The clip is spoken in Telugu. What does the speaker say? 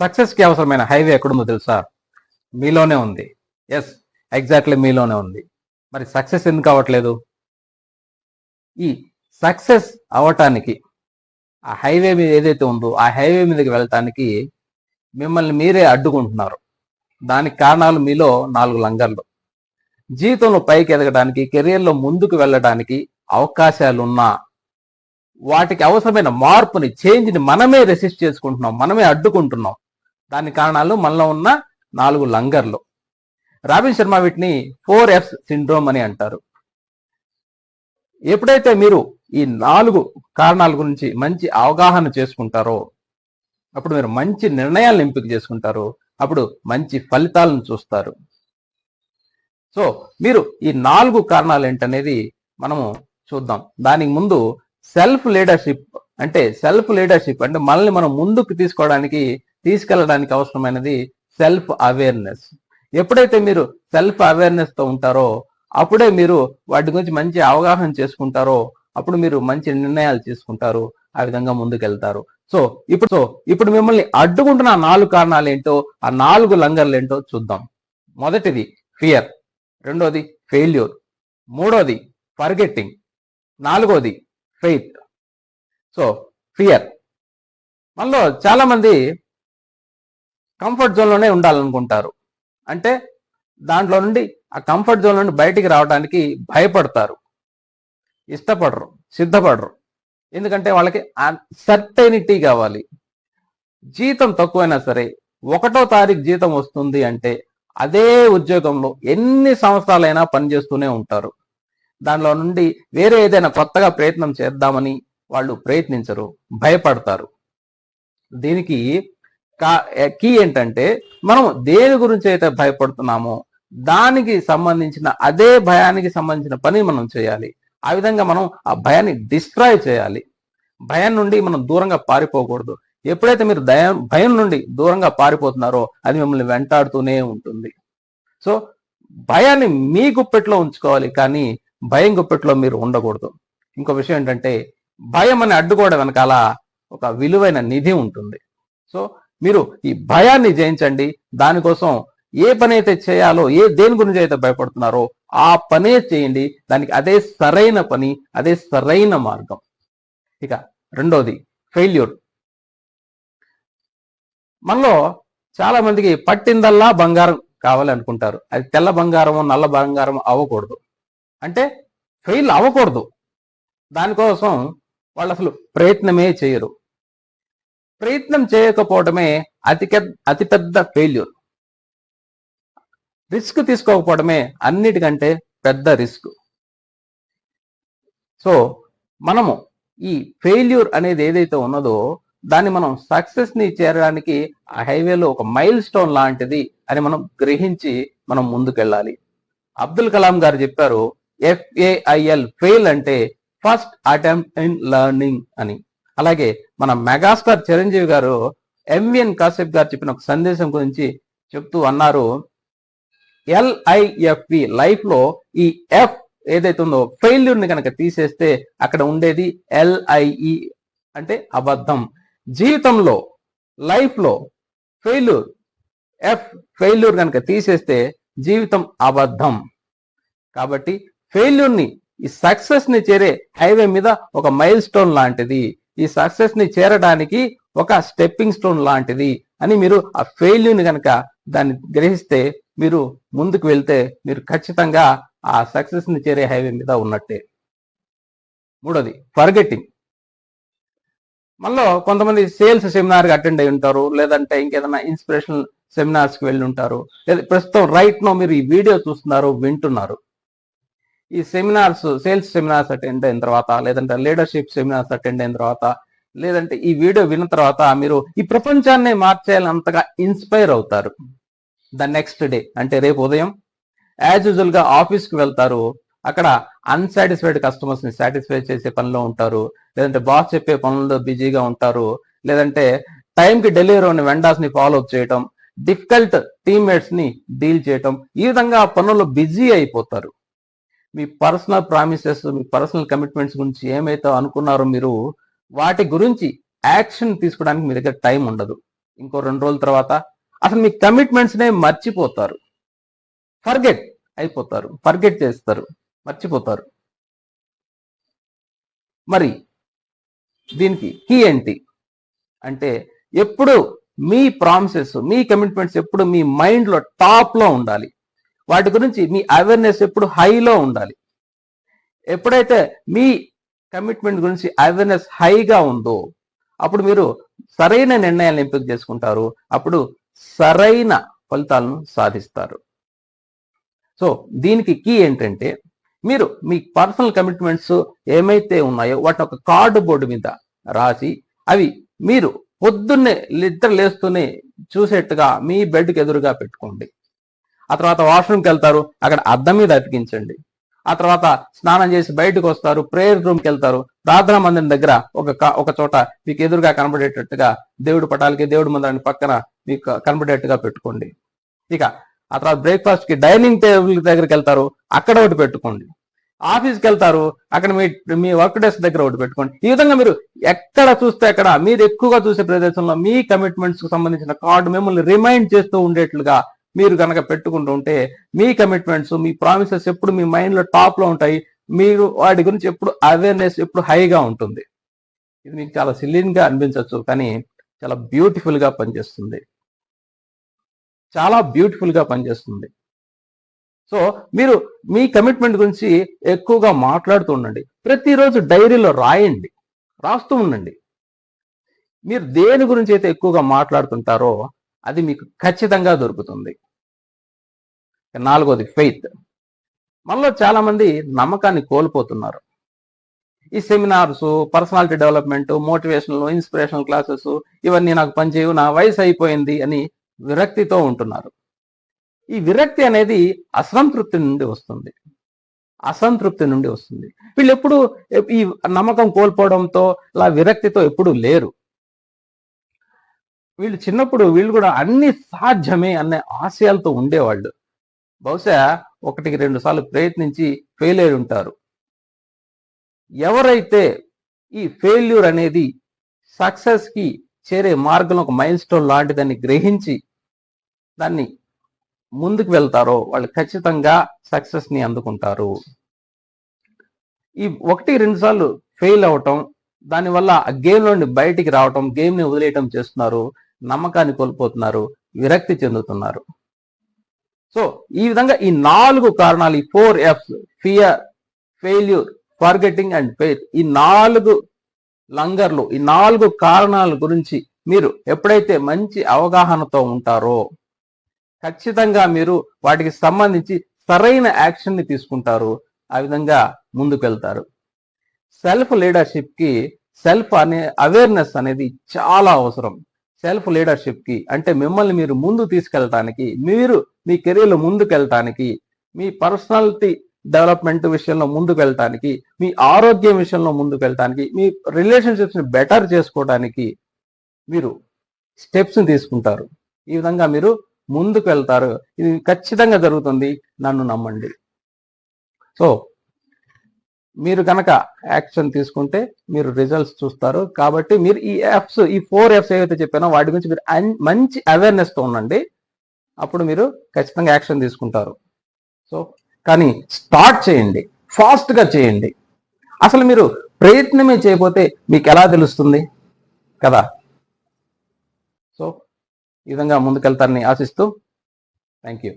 సక్సెస్కి అవసరమైన హైవే ఎక్కడుందో తెలుసా? మీలోనే ఉంది. ఎస్ ఎగ్జాక్ట్లీ మీలోనే ఉంది. మరి సక్సెస్ ఎందుకు అవ్వట్లేదు? ఈ సక్సెస్ అవటానికి ఆ హైవే మీద ఏదైతే ఉందో ఆ హైవే మీదకి వెళ్ళటానికి మిమ్మల్ని మీరే అడ్డుకుంటున్నారు. దానికి కారణాలు మీలో నాలుగు లంగర్లు. జీవితంలో పైకి ఎదగడానికి కెరియర్లో ముందుకు వెళ్ళడానికి అవకాశాలు ఉన్నా వాటికి అవసరమైన మార్పుని చేంజ్ని మనమే రెసిస్ట్ చేసుకుంటున్నాం మనమే అడ్డుకుంటున్నాం. దాని కారణాలు మనలో ఉన్న నాలుగు లంగర్లు. రాబిన్ శర్మ వీటిని ఫోర్ ఎఫ్స్ సిండ్రోమ్ అని అంటారు. ఎప్పుడైతే మీరు ఈ నాలుగు కారణాల గురించి మంచి అవగాహన చేసుకుంటారో అప్పుడు మీరు మంచి నిర్ణయాలను ఎంపిక చేసుకుంటారు అప్పుడు మంచి ఫలితాలను చూస్తారు. సో మీరు ఈ నాలుగు కారణాలు ఏంటనేది మనము చూద్దాం. దానికి ముందు సెల్ఫ్ లీడర్షిప్ అంటే సెల్ఫ్ లీడర్షిప్ అంటే మనల్ని మనం ముందుకు తీసుకోవడానికి తీసుకెళ్ళడానికి అవసరమైనది సెల్ఫ్ అవేర్నెస్ ఎప్పుడైతే మీరు సెల్ఫ్ అవేర్నెస్తో ఉంటారో అప్పుడే మీరు వాటి గురించి మంచి అవగాహన చేసుకుంటారో అప్పుడు మీరు మంచి నిర్ణయాలు తీసుకుంటారు ఆ విధంగా ముందుకెళ్తారు. సో ఇప్పుడు సో ఇప్పుడు మిమ్మల్ని అడ్డుకుంటున్న నాలుగు కారణాలు ఏంటో ఆ నాలుగు లంగర్లు ఏంటో చూద్దాం. మొదటిది ఫియర్ రెండోది ఫెయిల్యూర్ మూడోది ఫర్గెట్టింగ్ నాలుగోది ఫెయిత్ సో ఫియర్ మనలో చాలా మంది కంఫర్ట్ జోన్లోనే ఉండాలనుకుంటారు. అంటే దాంట్లో నుండి ఆ కంఫర్ట్ జోన్ నుండి బయటికి రావడానికి భయపడతారు. ఇష్టపడరు సిద్ధపడరు. ఎందుకంటే వాళ్ళకి సర్టైనిటీ కావాలి. జీతం తక్కువైనా సరే ఒకటో తారీఖు జీతం వస్తుంది అంటే అదే ఉద్యోగంలో ఎన్ని సంవత్సరాలైనా పనిచేస్తూనే ఉంటారు. దానిలో నుండి వేరే ఏదైనా కొత్తగా ప్రయత్నం చేద్దామని వాళ్ళు ప్రయత్నించరు భయపడతారు. దీనికి కీ ఏంటంటే మనం దేని గురించి అయితే భయపడుతున్నామో దానికి సంబంధించిన అదే భయానికి సంబంధించిన పని మనం చేయాలి. ఆ విధంగా మనం ఆ భయాన్ని డిస్ట్రాయ్ చేయాలి. భయం నుండి మనం దూరంగా పారిపోకూడదు. ఎప్పుడైతే మీరు దయం భయం నుండి దూరంగా పారిపోతున్నారో అది మిమ్మల్ని వెంటాడుతూనే ఉంటుంది. సో భయాన్ని మీ గుప్పెట్లో ఉంచుకోవాలి కానీ భయం గుప్పెట్లో మీరు ఉండకూడదు. ఇంకో విషయం ఏంటంటే భయం అని అడ్డుకోవడం వెనకాల ఒక విలువైన నిధి ఉంటుంది. సో మీరు ఈ భయాన్ని జయించండి. దానికోసం ఏ పని అయితే చేయాలో ఏ దేని గురించి అయితే భయపడుతున్నారో ఆ పనే చేయండి. దానికి అదే సరైన పని అదే సరైన మార్గం. ఇక రెండోది ఫెయిల్యూర్ మనలో చాలా మందికి పట్టిందల్లా బంగారం కావాలి అనుకుంటారు. అది తెల్ల బంగారము నల్ల బంగారం అవ్వకూడదు. అంటే ఫెయిల్ అవ్వకూడదు. దానికోసం వాళ్ళు అసలు ప్రయత్నమే చేయరు. ప్రయత్నం చేయకపోవడమే అతి అతిపెద్ద ఫెయిల్యూర్ రిస్క్ తీసుకోకపోవడమే అన్నిటికంటే పెద్ద రిస్క్ సో మనము ఈ ఫెయిల్యూర్ అనేది ఏదైతే ఉన్నదో దాన్ని మనం సక్సెస్ని చేరడానికి ఆ హైవేలో ఒక మైల్ స్టోన్ లాంటిది అని మనం గ్రహించి మనం ముందుకెళ్ళాలి. అబ్దుల్ కలాం గారు చెప్పారు F A I L fail అంటే ఫస్ట్ అటెంప్ట్ ఇన్ లెర్నింగ్ అని. అలాగే మన మెగాస్టార్ చిరంజీవి గారు ఎంవిఎన్ కాసేప్ గారు చెప్పిన ఒక సందేశం గురించి చెప్తూ అన్నారు. ఎల్ఐఎఫ్ఈ లైఫ్లో ఈ ఎఫ్ ఏదైతే ఉందో ఫెయిల్యూర్ని కనుక తీసేస్తే అక్కడ ఉండేది ఎల్ఐఈ అంటే అబద్ధం. జీవితంలో లైఫ్లో ఫెయిల్యూర్ ఎఫ్ ఫెయిల్యూర్ కనుక తీసేస్తే జీవితం అబద్ధం. కాబట్టి ఫెయిల్యూర్ని ఈ సక్సెస్ని చేరే హైవే మీద ఒక మైల్ స్టోన్ లాంటిది. ఈ సక్సెస్ని చేరడానికి ఒక స్టెప్పింగ్ స్టోన్ లాంటిది అని మీరు ఆ ఫెయిల్యూని కనుక దాన్ని గ్రహిస్తే మీరు ముందుకు వెళ్తే మీరు ఖచ్చితంగా ఆ సక్సెస్ని చేరే హైవే మీద ఉన్నట్టే. మూడోది ఫర్గెటింగ్ మనలో కొంతమంది సేల్స్ సెమినార్ అటెండ్ అయి ఉంటారు లేదంటే ఇంకేదైనా ఇన్స్పిరేషనల్ సెమినార్స్కి వెళ్ళి ఉంటారు లేదా ప్రస్తుతం రైట్ నో మీరు ఈ వీడియో చూస్తున్నారు వింటున్నారు. ఈ సెమినార్స్ సేల్స్ సెమినార్స్ అటెండ్ అయిన తర్వాత లేదంటే లీడర్షిప్ సెమినార్స్ అటెండ్ అయిన తర్వాత లేదంటే ఈ వీడియో విన్న తర్వాత మీరు ఈ ప్రపంచాన్ని మార్చేయాలంతగా ఇన్స్పైర్ అవుతారు. ద నెక్స్ట్ డే అంటే రేపు ఉదయం యాజ్ యూజువల్గా ఆఫీస్కి వెళ్తారు. అక్కడ అన్సాటిస్ఫైడ్ కస్టమర్స్ని సాటిస్ఫై చేసే పనిలో ఉంటారు. లేదంటే బాస్ చెప్పే పనుల్లో బిజీగా ఉంటారు. లేదంటే టైంకి డెలివరీ ఉన్న వెండాస్ని ఫాలో అప్ చేయటం డిఫికల్ట్ టీమ్మేట్స్ని డీల్ చేయటం ఈ విధంగా పనుల్లో బిజీ అయిపోతారు. మీ పర్సనల్ ప్రామిసెస్ మీ పర్సనల్ కమిట్మెంట్స్ గురించి ఏమైతే అనుకున్నారో మీరు వాటి గురించి యాక్షన్ తీసుకోవడానికి మీ దగ్గర టైం ఉండదు. ఇంకో రెండు రోజుల తర్వాత అసలు మీ కమిట్మెంట్స్నే మర్చిపోతారు. ఫర్గెట్ అయిపోతారు. ఫర్గెట్ చేస్తారు. మర్చిపోతారు. మరి దీనికి కీ ఏంటి? అంటే ఎప్పుడు మీ ప్రామిసెస్ మీ కమిట్మెంట్స్ ఎప్పుడు మీ మైండ్లో టాప్లో ఉండాలి. వాటి గురించి మీ అవేర్నెస్ ఎప్పుడు హైలో ఉండాలి. ఎప్పుడైతే మీ కమిట్మెంట్ గురించి అవేర్నెస్ హైగా ఉందో అప్పుడు మీరు సరైన నిర్ణయాలను ఎంపిక చేసుకుంటారు. అప్పుడు సరైన ఫలితాలను సాధిస్తారు. సో దీనికి కీ ఏంటంటే మీరు మీ పర్సనల్ కమిట్మెంట్స్ ఏమైతే ఉన్నాయో వాటిని ఒక కార్డు బోర్డు మీద రాసి అవి మీరు పొద్దున్నే నిద్ర లేస్తూనే చూసేట్టుగా మీ బెడ్కి ఎదురుగా పెట్టుకోండి. ఆ తర్వాత వాష్రూమ్కి వెళ్తారు అక్కడ అద్దం మీద అతికించండి. ఆ తర్వాత స్నానం చేసి బయటకు వస్తారు ప్రేయర్ రూమ్కి వెళ్తారు. ప్రార్థనా మందిరం దగ్గర ఒక ఒక చోట మీకు ఎదురుగా కనబడేటట్టుగా దేవుడి పటాలకి దేవుడి మందిరాన్ని పక్కన మీకు కనబడేట్టుగా పెట్టుకోండి. ఇక ఆ తర్వాత బ్రేక్ఫాస్ట్కి డైనింగ్ టేబుల్ దగ్గరికి వెళ్తారు అక్కడ ఒకటి పెట్టుకోండి. ఆఫీస్కి వెళ్తారు అక్కడ మీ మీ వర్క్ డెస్క్ దగ్గర ఒకటి పెట్టుకోండి. ఈ విధంగా మీరు ఎక్కడ చూస్తే అక్కడ మీరు ఎక్కువగా చూసే ప్రదేశంలో మీ కమిట్మెంట్స్కు సంబంధించిన కార్డు మిమ్మల్ని రిమైండ్ చేస్తూ ఉండేట్లుగా మీరు కనుక పెట్టుకుంటూ ఉంటే మీ కమిట్మెంట్స్ మీ ప్రామిసెస్ ఎప్పుడు మీ మైండ్లో టాప్లో ఉంటాయి. మీరు వాటి గురించి ఎప్పుడు అవేర్నెస్ ఎప్పుడు హైగా ఉంటుంది. ఇది మీకు చాలా సిల్లీన్గా అనిపించవచ్చు కానీ చాలా బ్యూటిఫుల్గా పనిచేస్తుంది. చాలా బ్యూటిఫుల్గా పనిచేస్తుంది. సో మీరు మీ కమిట్మెంట్ గురించి ఎక్కువగా మాట్లాడుతూ ఉండండి. ప్రతిరోజు డైరీలో రాయండి. రాస్తూ ఉండండి. మీరు దేని గురించి అయితే ఎక్కువగా మాట్లాడుతుంటారో అది మీకు ఖచ్చితంగా దొరుకుతుంది. నాలుగోది ఫెయిత్. మనలో చాలామంది నమ్మకాన్ని కోల్పోతున్నారు. ఈ seminars personality development motivational inspirational classes ఇవన్నీ నాకు పనిచేయవు నా వయసు అయిపోయింది అని విరక్తితో ఉంటున్నారు. ఈ విరక్తి అనేది అసంతృప్తి నుండి వస్తుంది. అసంతృప్తి నుండి వస్తుంది. వీళ్ళు ఎప్పుడు ఈ నమ్మకం కోల్పోవడంతో ఇలా విరక్తితో ఎప్పుడు లేరు. వీళ్ళు చిన్నప్పుడు వీళ్ళు కూడా అన్ని సాధ్యమే అనే ఆశయాలతో ఉండేవాళ్ళు. బహుశా ఒకటికి రెండు సార్లు ప్రయత్నించి ఫెయిల్ అయి ఉంటారు. ఎవరైతే ఈ ఫెయిల్యూర్ అనేది సక్సెస్కి చేరే మార్గంలో ఒక మైల్ స్టోన్ లాంటిదని గ్రహించి దాన్ని ముందుకు వెళ్తారో వాళ్ళు ఖచ్చితంగా సక్సెస్ని అందుకుంటారు. ఈ ఒకటి రెండు సార్లు ఫెయిల్ అవటం దానివల్ల ఆ గేమ్ నుండి బయటికి రావటం గేమ్ని వదిలేయటం చేస్తున్నారు. నమ్మకాన్ని కోల్పోతున్నారు. విరక్తి చెందుతున్నారు. సో ఈ విధంగా ఈ నాలుగు కారణాలు ఈ four F fear failure forgetting and faith ఈ నాలుగు లంగర్లు ఈ నాలుగు కారణాల గురించి మీరు ఎప్పుడైతే మంచి అవగాహనతో ఉంటారో ఖచ్చితంగా మీరు వాటికి సంబంధించి సరైన యాక్షన్ని తీసుకుంటారు. ఆ విధంగా ముందుకు వెళ్తారు సెల్ఫ్ లీడర్షిప్కి సెల్ఫ్ అనే అవేర్నెస్ అనేది చాలా అవసరం. సెల్ఫ్ లీడర్షిప్కి అంటే మిమ్మల్ని మీరు ముందు తీసుకెళ్ళటానికి మీరు మీ కెరీర్లో ముందుకెళ్ళటానికి మీ పర్సనాలిటీ డెవలప్మెంట్ విషయంలో ముందుకు వెళ్ళటానికి మీ ఆరోగ్యం విషయంలో ముందుకు వెళ్ళటానికి మీ రిలేషన్షిప్స్ని బెటర్ చేసుకోవడానికి మీరు స్టెప్స్ని తీసుకుంటారు. ఈ విధంగా మీరు ముందుకు వెళ్తారు ఇది ఖచ్చితంగా జరుగుతుంది. నన్ను నమ్మండి. సో మీరు కనుక యాక్షన్ తీసుకుంటే మీరు రిజల్ట్స్ చూస్తారు. కాబట్టి మీరు ఈ యాప్స్ ఈ ఫోర్ యాప్స్ ఏవైతే చెప్పానో వాటి గురించి మీరు అన్- మంచి అవేర్నెస్తో ఉండండి. అప్పుడు మీరు ఖచ్చితంగా యాక్షన్ తీసుకుంటారు. సో కానీ స్టార్ట్ చేయండి. ఫాస్ట్గా చేయండి. అసలు మీరు ప్రయత్నమే చేయకపోతే మీకు ఎలా తెలుస్తుంది? కదా? సో ఈ విధంగా ముందుకెళ్తారని ఆశిస్తూ థ్యాంక్ యూ